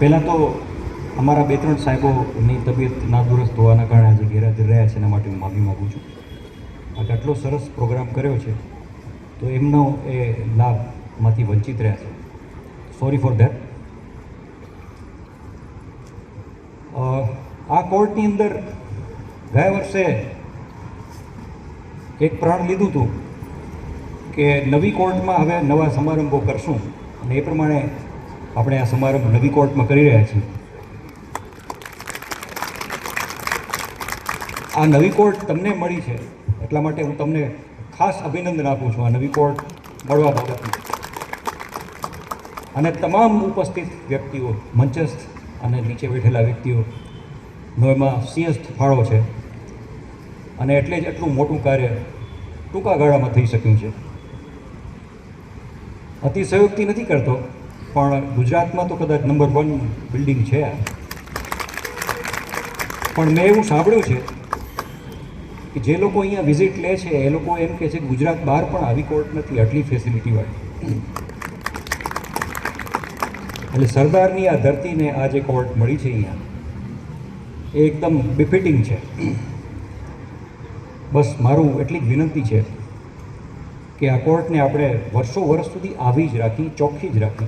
પહેલાં તો અમારા બે ત્રણ સાહેબોની તબિયત નાદુરસ્ત હોવાના કારણે આજે ગેરહાજર રહ્યા છે, એના માટે હું માફી માગું છું. આજે આટલો સરસ પ્રોગ્રામ કર્યો છે, તો એમનો એ લાભમાંથી વંચિત રહ્યા છે. સોરી ફોર ધેટ આ કોર્ટની અંદર ગયા વર્ષે એક પ્રણ લીધું હતું કે નવી કોર્ટમાં હવે નવા સમારંભો કરશું. અને એ પ્રમાણે આપણે આ સમારંભ નવી કોર્ટમાં કરી રહ્યા છીએ. આ નવી કોર્ટ તમને મળી છે, એટલા માટે હું તમને ખાસ અભિનંદન આપું છું આ નવી કોર્ટ મળવા બાબતમાં. અને તમામ ઉપસ્થિત વ્યક્તિઓ, મંચસ્થ અને નીચે બેઠેલા વ્યક્તિઓનો એમાં સિંહસ્થ ફાળો છે. અને એટલે જ એટલું મોટું કાર્ય ટૂંકા ગાળામાં થઈ શક્યું છે. અતિશયોક્તિ નથી કરતો. પણ ગુજરાતમાં તો કદાચ નંબર વન બિલ્ડિંગ છે આ. પણ મેં એવું સાંભળ્યું છે કે જે લોકો અહીંયા વિઝિટ લે છે, એ લોકો એમ કહે છે ગુજરાત બહાર પણ આવી કોર્ટ નથી, આટલી ફેસિલિટીવાળી એટલે સરદારની આ ધરતીને આ જે કોર્ટ મળી છે અહીંયા, એ એકદમ બિફિટિંગ છે. બસ મારું એટલી જ વિનંતી છે કે આ કોર્ટને આપણે વર્ષો વર્ષ સુધી આવી જ રાખી, ચોખ્ખી જ રાખી.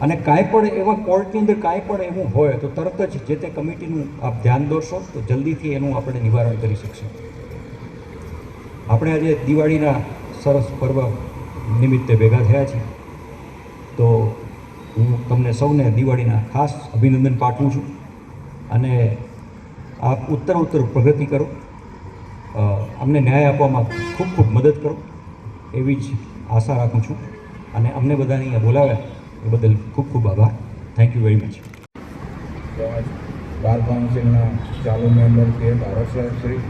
અને કાંઈ પણ એવા કોર્ટની અંદર કાંઈ પણ એવું હોય, તો તરત જ જે તે કમિટીનું આપ ધ્યાન દોરશો, તો જલ્દીથી એનું આપણે નિવારણ કરી શકશું. આપણે આજે દિવાળીના સરસ પર્વ નિમિત્તે ભેગા થયા છીએ. તો હું તમને સૌને દિવાળીના ખાસ અભિનંદન પાઠવું છું. અને આપ ઉત્તર ઉત્તર પ્રગતિ કરો. અમને ન્યાય આપવામાં ખૂબ ખૂબ મદદ કરો, એવી જ આશા રાખું છું. અને અમને બધાને અહીંયા બોલાવ્યા એ બદલ ખૂબ ખૂબ આભાર. થેન્ક યુ વેરી મચ તેમજ બાર કાઉન્સિલના ચાલુ મેમ્બર કે ભારત સાહેબ શ્રી,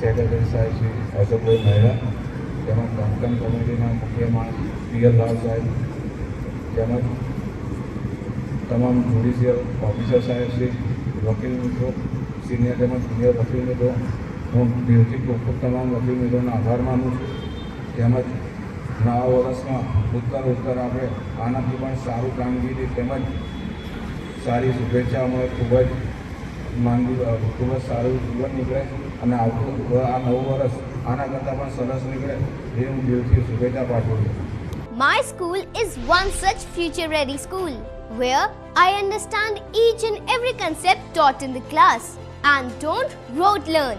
સેક્રેટરી સાહેબ શ્રી અશોકભાઈ મહેરા તેમજ બાંધકામ કમિટીના મુખ્ય માણસ પીએલ રાવ સાહેબ, તેમજ તમામ જ્યુડિશિયલ ઓફિસર સાહેબ શ્રી, વકીલ મિત્રો સિનિયર તેમજ જુનિયર વકીલ મિત્રો હું દિલથી ખૂબ ખૂબ તમામ વકીલ મિત્રોનો આભાર માનું છું. તેમજ નવા વર્ષમાં ઉત્તર ઉત્તર આપણે આનાથી પણ સારું કામગીરી તેમજ સારી શુભેચ્છા મળે ખૂબ જ માંગી ખૂબ જ સારું જીવન નીકળે અને આવતું આ નવું વર્ષ આના કરતાં પણ સરસ નીકળે એ હું દિલથી શુભેચ્છા પાઠવું છું. My school is one such future ready school where I understand each and every concept taught in the class and don't rote learn,